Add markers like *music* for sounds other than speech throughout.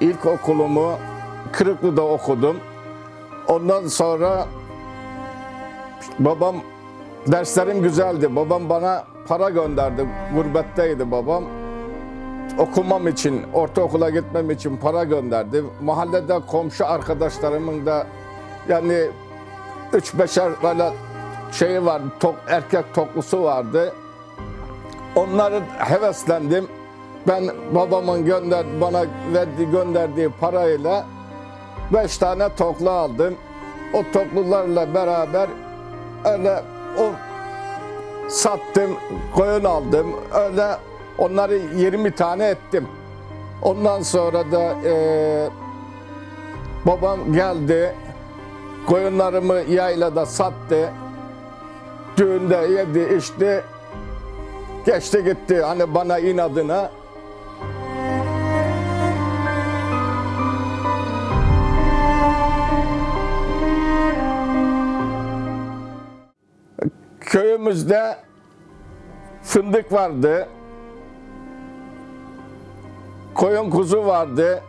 ilkokulumu Kırıklı'da okudum. Ondan sonra babam derslerim güzeldi. Babam bana para gönderdi. Gurbetteydi babam. Okumam için, ortaokula gitmem için para gönderdi. Mahallede komşu arkadaşlarımın da yani üç beşer böyle şeyi vardı, tok, erkek toklusu vardı. Onları heveslendim. Ben babamın gönder bana verdiği gönderdiği parayla beş tane toklu aldım. O toklularla beraber öyle o sattım, koyun aldım. Öyle onları 20 tane ettim. Ondan sonra da eee, babam geldi. Koyunlarımı yaylada sattı. Düğünde yedi içti. Geçti gitti hani bana inadına. Köyümüzde fındık vardı. Koyun kuzu vardı.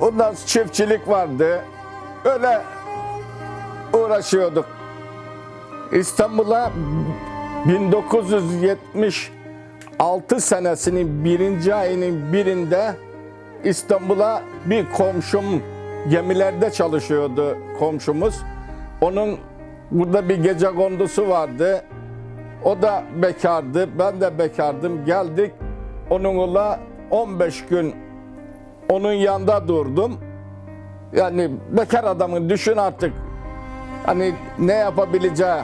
Ondan çiftçilik vardı. Öyle uğraşıyorduk. İstanbul'a 1976 senesinin birinci ayının birinde İstanbul'a bir komşum gemilerde çalışıyordu komşumuz. Onun burada bir gece kondusu vardı. O da bekardı, ben de bekardım. Geldik onunla 15 gün onun yanında durdum. Yani bekar adamın düşün artık hani ne yapabileceği.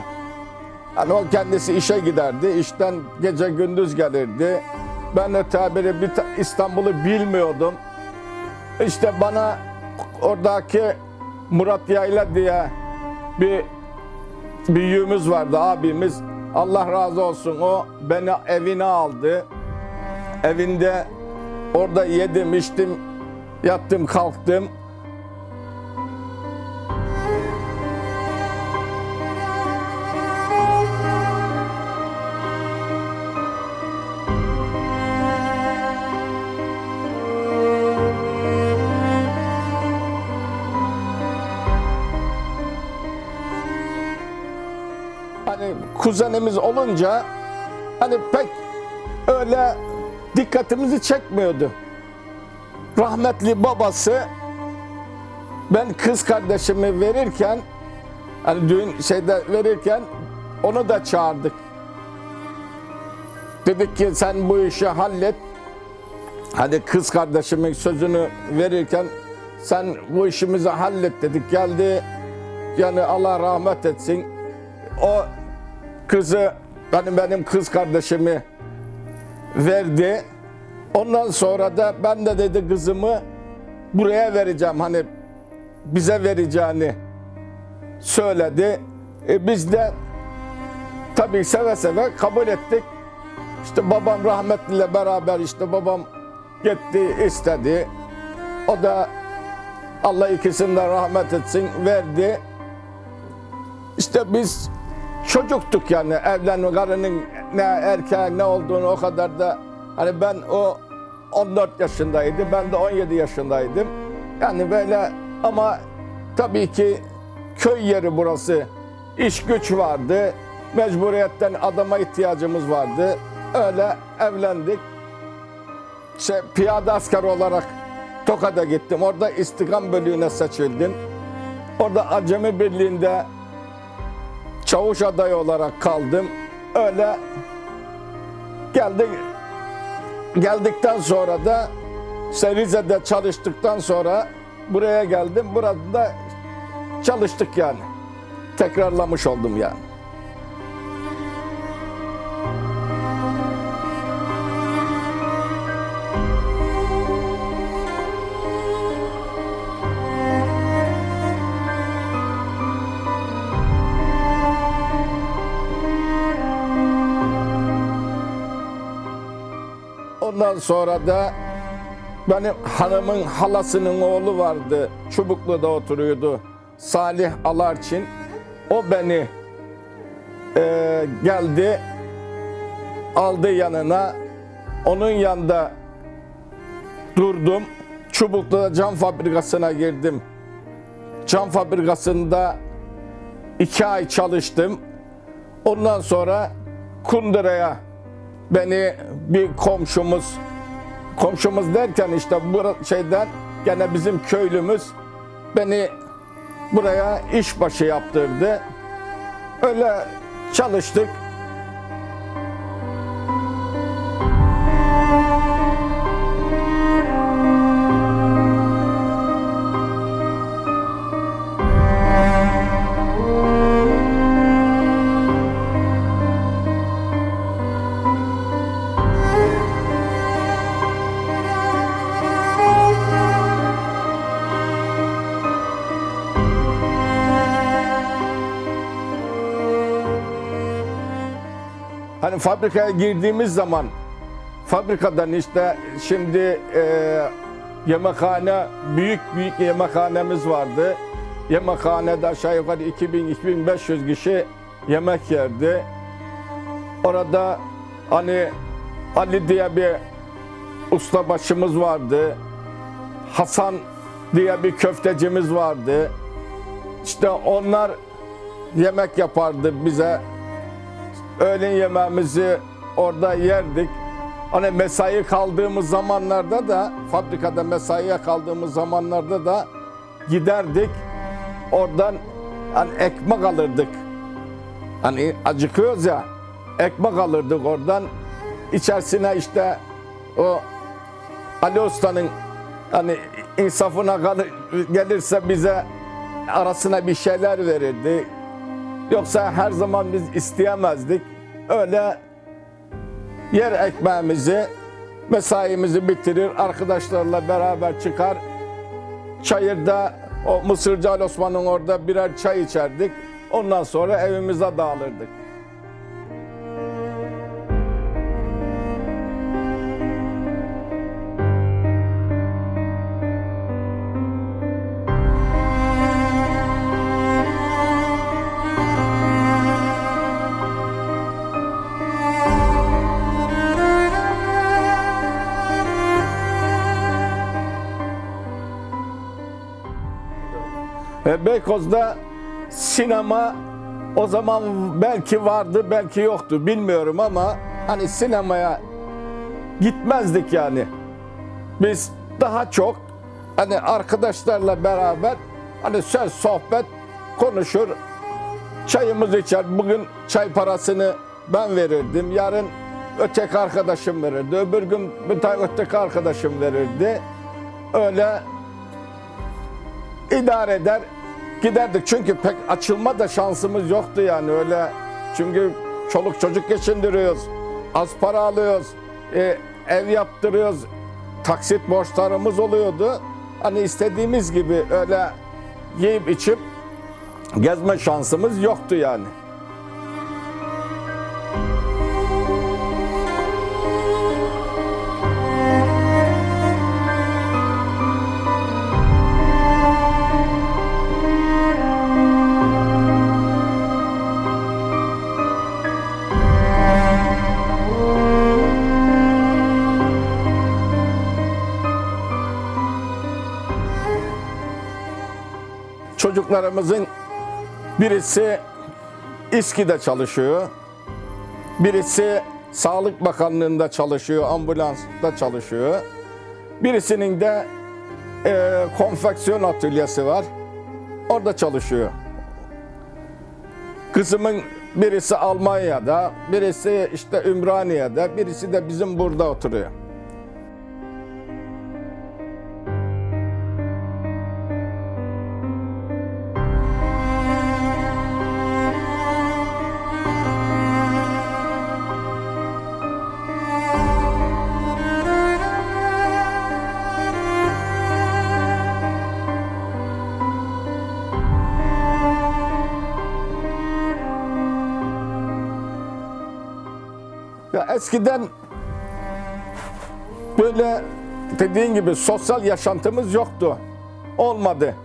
Hani o kendisi işe giderdi. işten gece gündüz gelirdi. Ben de tabiri bir ta- İstanbul'u bilmiyordum. İşte bana oradaki Murat Yayla diye bir büyüğümüz vardı abimiz. Allah razı olsun o beni evine aldı. Evinde orada yedim içtim yattım kalktım. Kuzenimiz olunca hani pek öyle dikkatimizi çekmiyordu. Rahmetli babası ben kız kardeşimi verirken hani düğün şeyde verirken onu da çağırdık. Dedik ki sen bu işi hallet. Hadi kız kardeşimin sözünü verirken sen bu işimizi hallet dedik. Geldi yani Allah rahmet etsin. O kızı hani benim kız kardeşimi verdi. Ondan sonra da ben de dedi kızımı buraya vereceğim hani bize vereceğini söyledi. E biz de tabii seve seve kabul ettik. İşte babam rahmetliyle beraber işte babam gitti istedi. O da Allah ikisinden rahmet etsin verdi. İşte biz çocuktuk yani evlenme karının ne erkeğin ne olduğunu o kadar da hani ben o 14 yaşındaydı ben de 17 yaşındaydım. Yani böyle ama tabii ki köy yeri burası. İş güç vardı. Mecburiyetten adama ihtiyacımız vardı. Öyle evlendik. İşte piyade asker olarak Tokat'a gittim. Orada istikam bölüğüne seçildim. Orada Acemi Birliği'nde çavuş adayı olarak kaldım. Öyle geldik. Geldikten sonra da işte Rize'de çalıştıktan sonra buraya geldim. Burada da çalıştık yani. Tekrarlamış oldum yani. Ondan sonra da benim hanımın halasının oğlu vardı. Çubuklu'da oturuyordu. Salih Alarçin. O beni eee, geldi, aldı yanına. Onun yanında durdum. Çubuklu'da cam fabrikasına girdim. Cam fabrikasında iki ay çalıştım. Ondan sonra Kundura'ya beni bir komşumuz, komşumuz derken işte bu şeyden gene bizim köylümüz beni buraya işbaşı yaptırdı. Öyle çalıştık. Hani fabrikaya girdiğimiz zaman fabrikadan işte şimdi e, yemekhane büyük büyük yemekhanemiz vardı. Yemekhanede aşağı yukarı 2000-2500 kişi yemek yerdi. Orada hani Ali diye bir ustabaşımız vardı. Hasan diye bir köftecimiz vardı. İşte onlar yemek yapardı bize öğlen yemeğimizi orada yerdik. Hani mesai kaldığımız zamanlarda da fabrikada mesaiye kaldığımız zamanlarda da giderdik. Oradan hani ekmek alırdık. Hani acıkıyoruz ya ekmek alırdık oradan. İçerisine işte o Ali Usta'nın hani insafına gelirse bize arasına bir şeyler verirdi. Yoksa her zaman biz isteyemezdik. Öyle yer ekmeğimizi, mesaimizi bitirir, arkadaşlarla beraber çıkar. Çayırda o Mısırcı Ali Osman'ın orada birer çay içerdik. Ondan sonra evimize dağılırdık. E, Beykoz'da sinema o zaman belki vardı belki yoktu bilmiyorum ama hani sinemaya gitmezdik yani. Biz daha çok hani arkadaşlarla beraber hani söz sohbet konuşur çayımızı içer. Bugün çay parasını ben verirdim. Yarın öteki arkadaşım verirdi. Öbür gün bir öteki arkadaşım verirdi. Öyle idare eder giderdik. Çünkü pek açılma da şansımız yoktu yani öyle. Çünkü çoluk çocuk geçindiriyoruz. Az para alıyoruz. e, ev yaptırıyoruz. Taksit borçlarımız oluyordu. Hani istediğimiz gibi öyle yiyip içip gezme şansımız yoktu yani. Çocuklarımızın birisi İSKİ'de çalışıyor. Birisi Sağlık Bakanlığı'nda çalışıyor, ambulansta çalışıyor. Birisinin de e, konfeksiyon atölyesi var. Orada çalışıyor. Kızımın birisi Almanya'da, birisi işte Ümraniye'de, birisi de bizim burada oturuyor. Ya eskiden böyle dediğin gibi sosyal yaşantımız yoktu. Olmadı.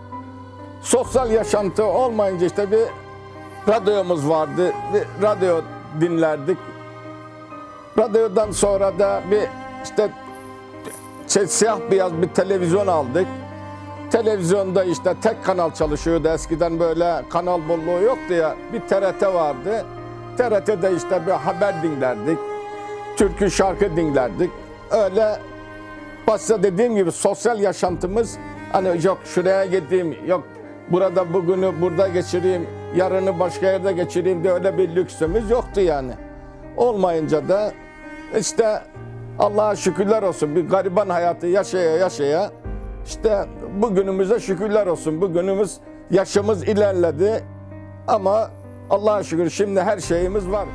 Sosyal yaşantı olmayınca işte bir radyomuz vardı. Bir radyo dinlerdik. Radyodan sonra da bir işte şey, siyah beyaz bir televizyon aldık. Televizyonda işte tek kanal çalışıyordu. Eskiden böyle kanal bolluğu yoktu ya. Bir TRT vardı. TRT'de işte bir haber dinlerdik. Türkü şarkı dinlerdik. Öyle başta dediğim gibi sosyal yaşantımız hani yok şuraya gideyim, yok burada bugünü burada geçireyim, yarını başka yerde geçireyim diye öyle bir lüksümüz yoktu yani. Olmayınca da işte Allah'a şükürler olsun bir gariban hayatı yaşaya yaşaya işte bugünümüze şükürler olsun. Bugünümüz yaşımız ilerledi ama Allah'a şükür şimdi her şeyimiz var.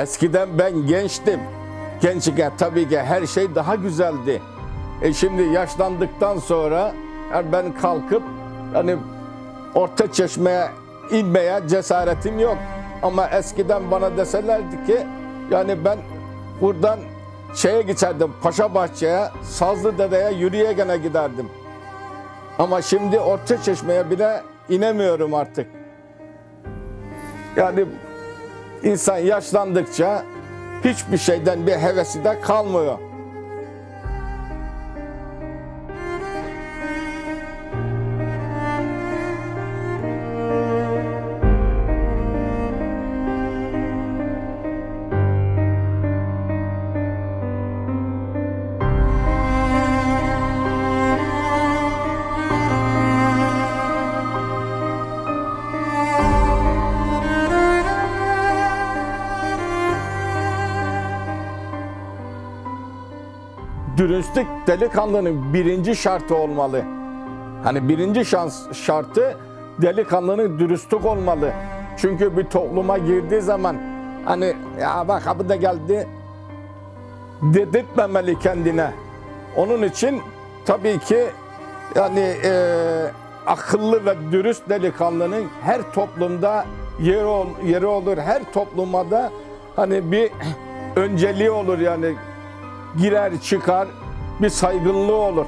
Eskiden ben gençtim. Gençken tabii ki her şey daha güzeldi. E şimdi yaşlandıktan sonra yani ben kalkıp hani orta çeşmeye inmeye cesaretim yok. Ama eskiden bana deselerdi ki yani ben buradan şeye geçerdim Paşa Bahçe'ye, Sazlı Dede'ye yürüye gene giderdim. Ama şimdi orta çeşmeye bile inemiyorum artık. Yani İnsan yaşlandıkça hiçbir şeyden bir hevesi de kalmıyor. Dürüstlük delikanlının birinci şartı olmalı. Hani birinci şans şartı delikanlının dürüstlük olmalı. Çünkü bir topluma girdiği zaman hani ya bak abi de geldi dedirtmemeli kendine. Onun için tabii ki yani e, akıllı ve dürüst delikanlının her toplumda yeri, ol, yeri olur. Her topluma da hani bir *clears throat* önceliği olur yani girer çıkar bir saygınlığı olur.